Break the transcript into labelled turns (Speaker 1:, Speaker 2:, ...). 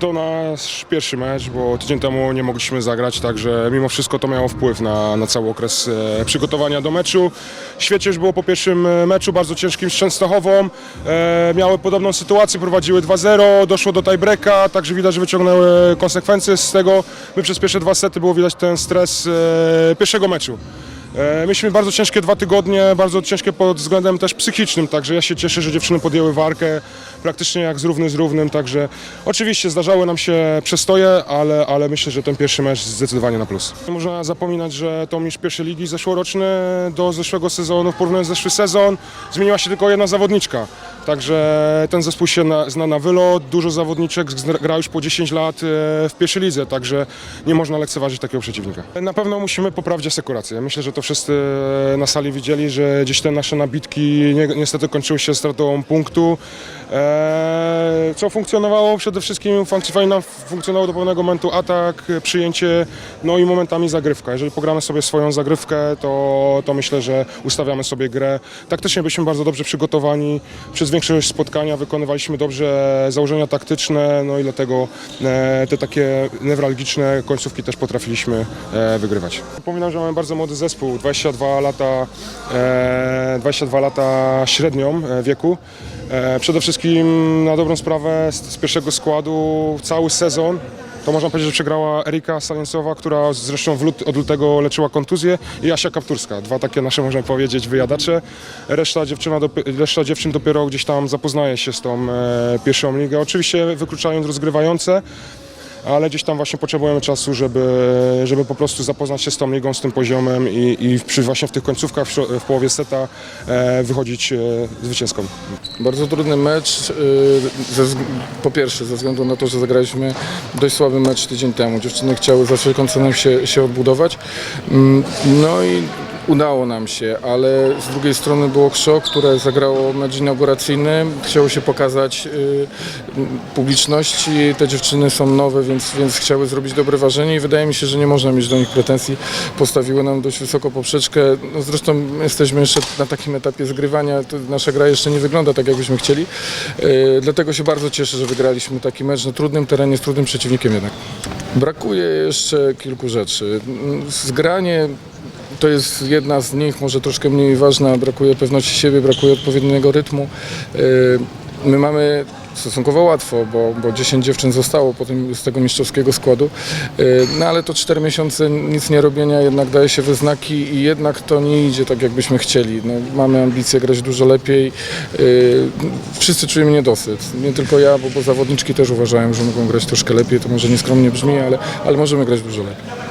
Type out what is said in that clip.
Speaker 1: To nasz pierwszy mecz, bo tydzień temu nie mogliśmy zagrać, także mimo wszystko to miało wpływ na, na cały okres e, przygotowania do meczu. Świecie już było po pierwszym e, meczu, bardzo ciężkim z Częstochową. E, miały podobną sytuację, prowadziły 2-0, doszło do tiebreaka, także widać, że wyciągnęły konsekwencje z tego. My przez pierwsze dwa sety było widać ten stres e, pierwszego meczu. E, Mieliśmy bardzo ciężkie dwa tygodnie, bardzo ciężkie pod względem też psychicznym, także ja się cieszę, że dziewczyny podjęły walkę praktycznie jak z równy z równym, także oczywiście zdarzały nam się przestoje, ale, ale myślę, że ten pierwszy mecz zdecydowanie na plus. Nie można zapominać, że to mistrz pierwszej ligi zeszłoroczny do zeszłego sezonu, w porównaniu z zeszły sezon, zmieniła się tylko jedna zawodniczka. Także ten zespół się na, zna na wylot, dużo zawodniczek gra już po 10 lat e, w pierwszej lidze, także nie można lekceważyć takiego przeciwnika. Na pewno musimy poprawić asekurację. Myślę, że to wszyscy na sali widzieli, że gdzieś te nasze nabitki ni- niestety kończyły się stratą punktu. E, Co funkcjonowało przede wszystkim, nam funkcjonowało do pewnego momentu atak, przyjęcie, no i momentami zagrywka. Jeżeli pogramy sobie swoją zagrywkę, to, to myślę, że ustawiamy sobie grę. Taktycznie byliśmy bardzo dobrze przygotowani. Przez większość spotkania wykonywaliśmy dobrze założenia taktyczne, no i dlatego e, te takie newralgiczne końcówki też potrafiliśmy e, wygrywać. Przypominam, że mamy bardzo młody zespół, 22 lata, e, 22 lata średnią e, wieku. E, Przede wszystkim na dobrą sprawę z, pierwszego składu cały sezon to można powiedzieć, że przegrała Erika Saliencowa, która zresztą lut, od lutego leczyła kontuzję i Asia Kapturska. Dwa takie nasze, można powiedzieć, wyjadacze. Reszta, dziewczyna reszta dziewczyn dopiero gdzieś tam zapoznaje się z tą e, pierwszą ligę. Oczywiście wykluczając rozgrywające, ale gdzieś tam właśnie potrzebujemy czasu, żeby, żeby po prostu zapoznać się z tą ligą, z tym poziomem i, i przy, właśnie w tych końcówkach, w, w połowie seta e, wychodzić e, zwycięską.
Speaker 2: Bardzo trudny mecz, y, ze, po pierwsze ze względu na to, że zagraliśmy dość słaby mecz tydzień temu. Dziewczyny chciały za wszelką cenę się, się odbudować. Mm, No i udało nam się, ale z drugiej strony było KSZO, które zagrało mecz inauguracyjny. Chciało się pokazać y, publiczności. Te dziewczyny są nowe, więc, więc chciały zrobić dobre wrażenie i wydaje mi się, że nie można mieć do nich pretensji. Postawiły nam dość wysoko poprzeczkę. No zresztą jesteśmy jeszcze na takim etapie zgrywania. Nasza gra jeszcze nie wygląda tak, jakbyśmy chcieli. Y, dlatego się bardzo cieszę, że wygraliśmy taki mecz na trudnym terenie, z trudnym przeciwnikiem jednak. Brakuje jeszcze kilku rzeczy. Zgranie to jest jedna z nich, może troszkę mniej ważna. Brakuje pewności siebie, brakuje odpowiedniego rytmu. Y, My mamy stosunkowo łatwo, bo, bo 10 dziewczyn zostało po tym, z tego mistrzowskiego składu. Y, No ale to 4 miesiące nic nie robienia jednak daje się we znaki i jednak to nie idzie tak, jakbyśmy chcieli. No, mamy ambicje grać dużo lepiej. Y, Wszyscy czujemy niedosyt. Nie tylko ja, bo, bo zawodniczki też uważają, że mogą grać troszkę lepiej. To może nieskromnie brzmi, ale, ale możemy grać dużo lepiej.